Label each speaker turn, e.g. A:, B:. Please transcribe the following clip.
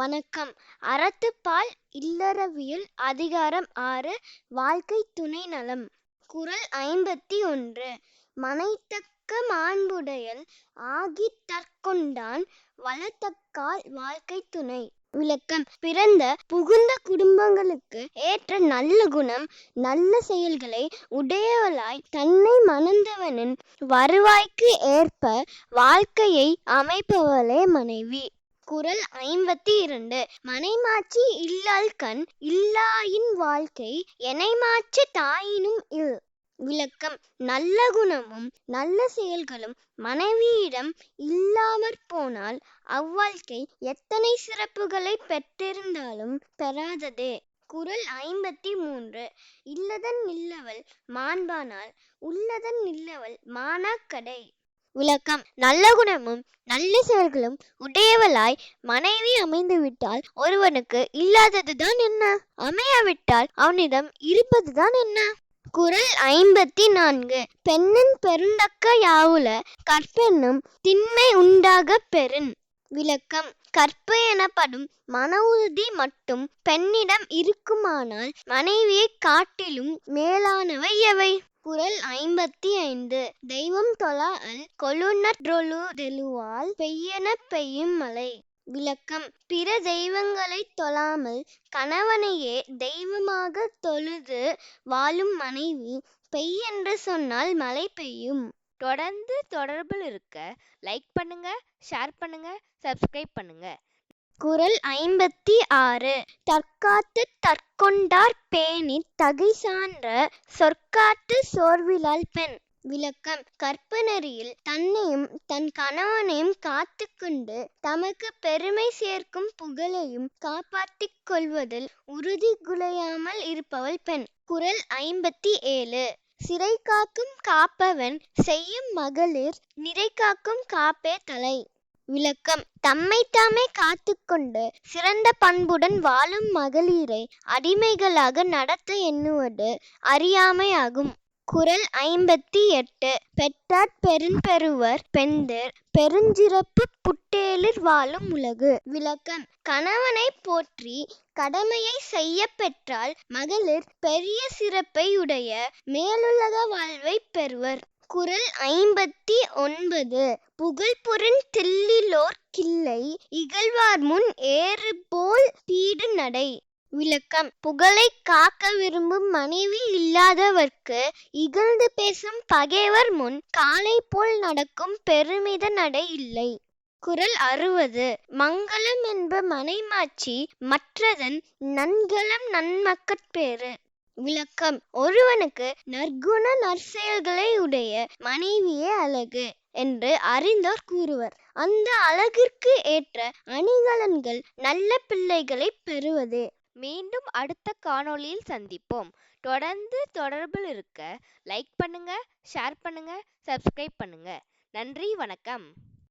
A: வணக்கம். அறத்துப்பால் இல்லறவியல் அதிகாரம் ஆறு வாழ்க்கை துணை நலம். குறள் ஐம்பத்தி ஒன்று. மனைத்தக்க மாண்புடையல் ஆகித் தற்கொண்டான் வளத்தக்கால் வாழ்க்கை துணை. விளக்கம். பிறந்த புகுந்த குடும்பங்களுக்கு ஏற்ற நல்ல குணம் நல்ல செயல்களை உடையவளாய் தன்னை மணந்தவனின் வருவாய்க்கு ஏற்ப வாழ்க்கையை அமைப்பவளே மனைவி. குரல் ஐம்பத்தி இரண்டு. மனைமாச்சி இல்லால் கண் இல்லாயின் வாழ்க்கை எனைமாட்சி தாயினும் இல். விளக்கம். நல்ல குணமும் நல்ல செயல்களும் மனைவியிடம் இல்லாமற் போனால் அவ்வாழ்க்கை எத்தனை சிறப்புகளை பெற்றிருந்தாலும் பெறாததே. குறள் ஐம்பத்தி மூன்று. இல்லதன் இல்லவள் மாண்பானால் உள்ளதன் இல்லவள் மானாக்கடை விளக்கம். நல்ல குணமும் நல்ல செயல்களும் உடையவளாய் மனைவி அமைந்துவிட்டால் ஒருவனுக்கு இல்லாததுதான் என்ன? அமையாவிட்டால் அவனிடம் இருப்பதுதான் என்ன? குரல் ஐம்பத்தி நான்கு பெண்ணின் பெருந்தக்க யாவுல கற்பெண்ணும் திண்மை உண்டாகப் பெறின் விளக்கம். கற்பு எனப்படும் மன உறுதி மட்டும் பெண்ணிடம் இருக்குமானால் மனைவியைக் காட்டிலும் மேலானவை எவை? குரல் ஐம்பத்தி ஐந்து. தெய்வம் தொழாஅல் கொழுநற்றொழுதெழுவால் பெய்யன பெய்யும் மழை. விளக்கம். பிற தெய்வங்களைத் தொழாமல் கணவனையே தெய்வமாகத் தொழுது வாழும் மனைவி பெய் என்று சொன்னால் மழை பெய்யும்.
B: தொடர்ந்து தொடர்பில் இருக்க லைக் பண்ணுங்க ஷேர் பண்ணுங்க சப்ஸ்கிரைப் பண்ணுங்க.
A: குரல் ஐம்பத்தி ஆறு. தற்காத்துத் தற்கொண்டார் பேணித் தகை சான்ற சொற்காத்து சோர்விலால் பெண். விளக்கம். கற்பனரியில் தன்னையும் தன் கணவனையும் காத்து கொண்டு தமக்கு பெருமை சேர்க்கும் புகழையும் காப்பாற்றிக் கொள்வதில் உறுதி குலையாமல் இருப்பவள் பெண். குரல் ஐம்பத்தி ஏழு. சிறை காக்கும் காப்பவன் செய்யும் மகளிர் நிறை காக்கும் காப்பே தலை. விளக்கம். தம்மைத்தாமே காத்து கொண்டு சிறந்த பண்புடன் வாழும் மகளிரை அடிமைகளாக நடத்த எண்ணுவது அறியாமையாகும். குரல் ஐம்பத்தி எட்டு பெற்றார் பெரும்பெறுவர் பெந்தர் பெருஞ்சிறப்பு புட்டேளிர் வாழும் உலகு. விளக்கம். கணவனை போற்றி கடமையை செய்ய பெற்றால் மகளிர் பெரிய சிறப்பை உடைய மேலுலக வாழ்வை பெறுவர். குறள் ஐம்பத்தி ஒன்பது. புகழ்பொருண் தில்லிலோர் கிள்ளை இகழ்வார் முன் ஏறு போல் பீடு நடை. விளக்கம் புகழை காக்க விரும்பும் மனைவி இல்லாதவர்க்கு இகழ்ந்து பேசும் பகைவர் முன் காலை போல் நடக்கும் பெருமித நடை இல்லை. குரல் அறுபது. மங்களம் என்ப மனைமாட்சி மற்றதன் நன்கலம் நன்மக்கட்பேறு. விளக்கம். ஒருவனுக்கு நற்குண நற்செயல்களை உடைய மனைவியே அழகு என்று அறிந்தோர் கூறுவர். அந்த அழகிற்கு ஏற்ற அணிகலன்கள் நல்ல பிள்ளைகளை பெறுவது.
B: மீண்டும் அடுத்த காணொளியில் சந்திப்போம். தொடர்ந்து தொடர்பில் இருக்க லைக் பண்ணுங்க ஷேர் பண்ணுங்க சப்ஸ்கிரைப் பண்ணுங்க. நன்றி வணக்கம்.